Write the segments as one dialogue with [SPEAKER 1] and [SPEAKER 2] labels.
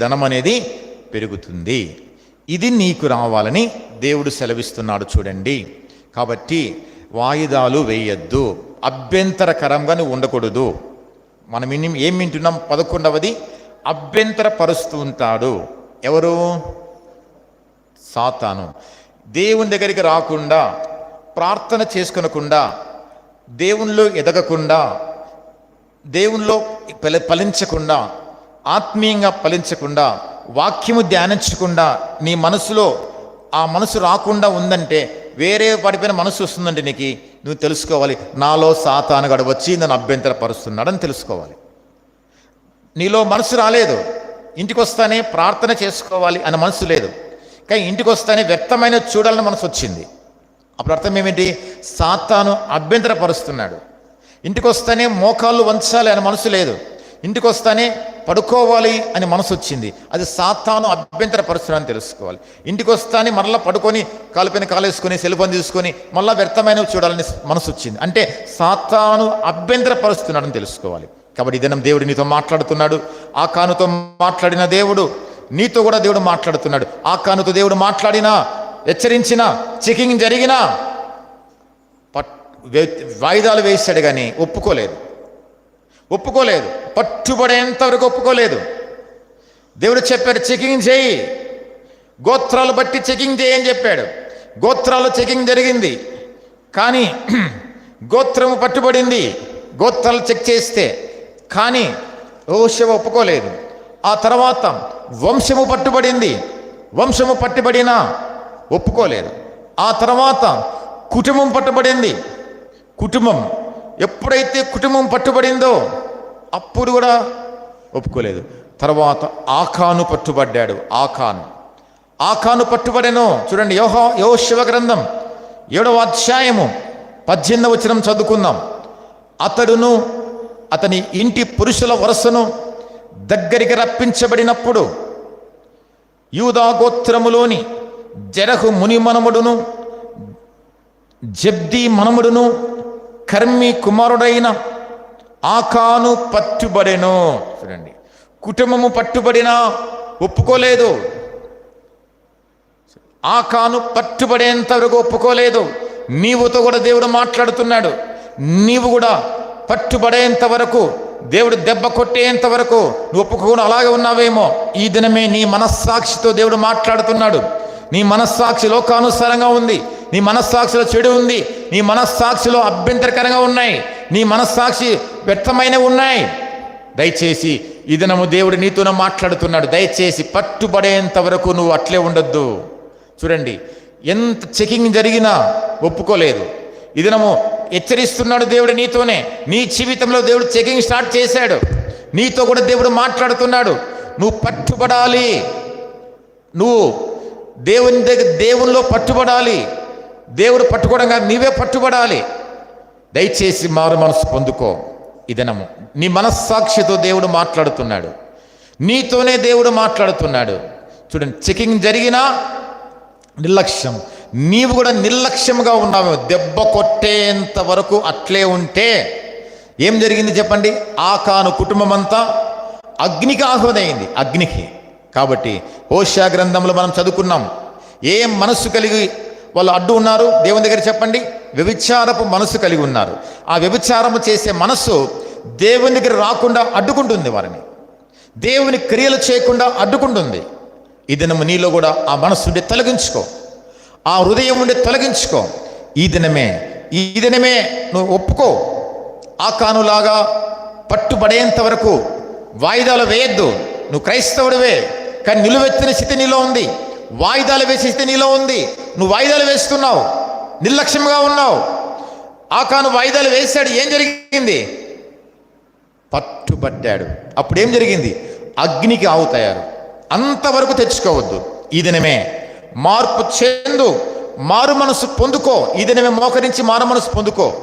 [SPEAKER 1] ధనం అనేది పెరుగుతుంది. ఇది నీకు రావాలని దేవుడు సెలవిస్తున్నాడు చూడండి. కాబట్టి వాయిదాలు వేయద్దు. అభ్యంతరకరంగా నువ్వు ఉండకూడదు. మనం ఇన్ని ఏం వింటున్నాం? పదకొండవది అభ్యంతరపరుస్తూ ఉంటాడు. ఎవరు? సాతాను. దేవుని దగ్గరికి రాకుండా ప్రార్థన చేసుకునకుండా దేవునిలో ఎదగకుండా దేవునిలో ఫలించకుండా ఆత్మీయంగా ఫలించకుండా వాక్యము ధ్యానించకుండా నీ మనసులో ఆ మనసు రాకుండా ఉందంటే వేరే వాటిపైన మనసు వస్తుందండి నీకు నువ్వు తెలుసుకోవాలి నాలో సాతానుగాడు వచ్చి నన్ను అభ్యంతరపరుస్తున్నాడని తెలుసుకోవాలి. నీలో మనసు రాలేదు ఇంటికి వస్తానే ప్రార్థన చేసుకోవాలి అన్న మనసు లేదు కానీ ఇంటికి వస్తానే వ్యక్తమైన చూడాలని మనసు వచ్చింది. అప్పుడు అర్థం ఏమిటి? సాతాను అభ్యంతరపరుస్తున్నాడు. ఇంటికి వస్తానే మోకాళ్ళు వంచాలి అనే మనసు లేదు ఇంటికి వస్తానే పడుకోవాలి అని మనసు వచ్చింది అది సాతాను అభ్యంతరపరుస్తున్నాడని తెలుసుకోవాలి. ఇంటికి వస్తానే మరలా పడుకొని కాలుపైన కాలేసుకొని సెల్ ఫోన్ తీసుకొని మళ్ళీ వ్యర్థమైనవి చూడాలని మనసు వచ్చింది అంటే సాతాను అభ్యంతరపరుస్తున్నాడని తెలుసుకోవాలి. కాబట్టి ఇదనం దినం దేవుడు నీతో మాట్లాడుతున్నాడు. ఆ కానుతో మాట్లాడిన దేవుడు నీతో కూడా దేవుడు మాట్లాడుతున్నాడు. ఆ కానుతో దేవుడు మాట్లాడినా హెచ్చరించినా చెకింగ్ జరిగినా పట్ వే- వాయిదాలు వేశాడు కానీ ఒప్పుకోలేదు. ఒప్పుకోలేదు. పట్టుబడేంతవరకు ఒప్పుకోలేదు. దేవుడు చెప్పాడు చెకింగ్ చేయి. గోత్రాలు బట్టి చెకింగ్ చేయని చెప్పాడు. గోత్రాలు చెకింగ్ జరిగింది. కానీ గోత్రము పట్టుబడింది. గోత్రాలు చెక్ చేస్తే కానీ ఓషవ ఒప్పుకోలేదు. ఆ తర్వాత వంశము పట్టుబడింది. వంశము పట్టుబడినా ఒప్పుకోలేదు. ఆ తర్వాత కుటుంబం పట్టుబడింది. కుటుంబం ఎప్పుడైతే కుటుంబం పట్టుబడిందో అప్పుడు కూడా ఒప్పుకోలేదు. తర్వాత ఆకాను పట్టుబడ్డాడు ఆకాను. ఆకాను పట్టుబడెను. చూడండి యోహో యో శివ గ్రంథం ఏడవ అధ్యాయము పద్దెనిమిది వచనం చదువుకుందాం. అతడును అతని ఇంటి పురుషుల వరుసను దగ్గరికి రప్పించబడినప్పుడు యూదా గోత్రములోని జరహు ముని మనముడును జబ్ది మనముడును కర్మి కుమారుడైన ఆకాను పట్టుబడెను. చూడండి. కుటుంబము పట్టుబడినా ఒప్పుకోలేదు. ఆకాను పట్టుబడేంత వరకు ఒప్పుకోలేదు. నీవుతో కూడా దేవుడు మాట్లాడుతున్నాడు. నీవు కూడా పట్టుబడేంత వరకు దేవుడు దెబ్బ కొట్టేంత వరకు నువ్వు ఒప్పుకోకుండా అలాగే ఉన్నావేమో. ఈ దినమే నీ మనస్సాక్షితో దేవుడు మాట్లాడుతున్నాడు. నీ మనస్సాక్షి లోకానుసారంగా ఉంది. నీ మనస్సాక్షిలో చెడు ఉంది. నీ మనస్సాక్షిలో అభ్యంతరకరంగా ఉన్నాయి. నీ మనస్సాక్షి వ్యర్థమైనవి ఉన్నాయి. దయచేసి ఈ దినము దేవుడు నీతోనే మాట్లాడుతున్నాడు. దయచేసి పట్టుబడేంత వరకు నువ్వు అట్లే ఉండొద్దు. చూడండి ఎంత చెకింగ్ జరిగినా ఒప్పుకోలేదు. ఈ దినము హెచ్చరిస్తున్నాడు దేవుడు నీతోనే. నీ జీవితంలో దేవుడు చెకింగ్ స్టార్ట్ చేశాడు. నీతో కూడా దేవుడు మాట్లాడుతున్నాడు. నువ్వు పట్టుబడాలి. నువ్వు దేవుని దగ్గర దేవునిలో పట్టుబడాలి. దేవుడు పట్టుకోవడం కాదు నీవే పట్టుబడాలి. దయచేసి మారు మనసు పొందుకో. ఇదనము. నీ మనస్సాక్షితో దేవుడు మాట్లాడుతున్నాడు. నీతోనే దేవుడు మాట్లాడుతున్నాడు. చూడండి చెకింగ్ జరిగినా నిర్లక్ష్యం. నీవు కూడా నిర్లక్ష్యంగా ఉన్నావు దెబ్బ కొట్టేంత వరకు అట్లే ఉంటే ఏం జరిగింది చెప్పండి? ఆకాను కుటుంబం అంతా అగ్నికి ఆహ్వాదైంది. అగ్నికి. కాబట్టి ఓషా గ్రంథంలో మనం చదువుకున్నాం. ఏం మనస్సు కలిగి వాళ్ళు అడ్డు ఉన్నారు. దేవుని దగ్గర చెప్పండి. వ్యభిచారపు మనస్సు కలిగి ఉన్నారు. ఆ వ్యభిచారము చేసే మనస్సు దేవుని దగ్గర రాకుండా అడ్డుకుంటుంది వారిని. దేవుని క్రియలు చేయకుండా అడ్డుకుంటుంది. ఈ దినము నీలో కూడా ఆ మనస్సు ఉండి తొలగించుకో. ఆ హృదయం ఉండి తొలగించుకో. ఈ దినమే ఈ దినమే నువ్వు ఒప్పుకో. ఆ కానులాగా పట్టుబడేంత వరకు వాయిదాలు వేయద్దు. నువ్వు క్రైస్తవుడివే కానీ నిలువెత్తిన స్థితి నీలో ఉంది. వాయిదాలు వేసే స్థితి నీలో ఉంది. నువ్వు వాయిదాలు వేస్తున్నావు నిర్లక్ష్యంగా ఉన్నావు. ఆకాను వాయిదాలు వేశాడు ఏం జరిగింది? పట్టుబడ్డాడు అప్పుడేం జరిగింది? అగ్నికి ఆవుతాయారు అంతవరకు తెచ్చుకోవద్దు. ఈ దినమే మార్పు చెందు మారు మనసు పొందుకో. ఈ దినమే మోకరించి మారు మనసు పొందుకో.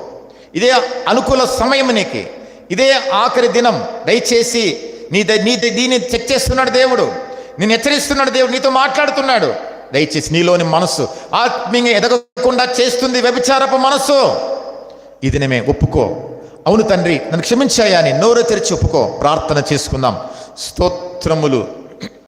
[SPEAKER 1] ఇదే అనుకూల సమయం నీకు. ఇదే ఆఖరి దినం. దయచేసి నీ ద- నీ ద- దీన్ని చెక్ చేస్తున్నాడు దేవుడు. నేను హెచ్చరిస్తున్నాడు దేవుడు. నీతో మాట్లాడుతున్నాడు. దయచేసి నీలోని మనస్సు ఆత్మీయంగా ఎదగకుండా చేస్తుంది వ్యభిచారపు మనస్సు. ఇది నేమే ఒప్పుకో. అవును తండ్రి నన్ను క్షమించాయా అని నోరు తెరిచి ఒప్పుకో. ప్రార్థన చేసుకుందాం. స్తోత్రములు.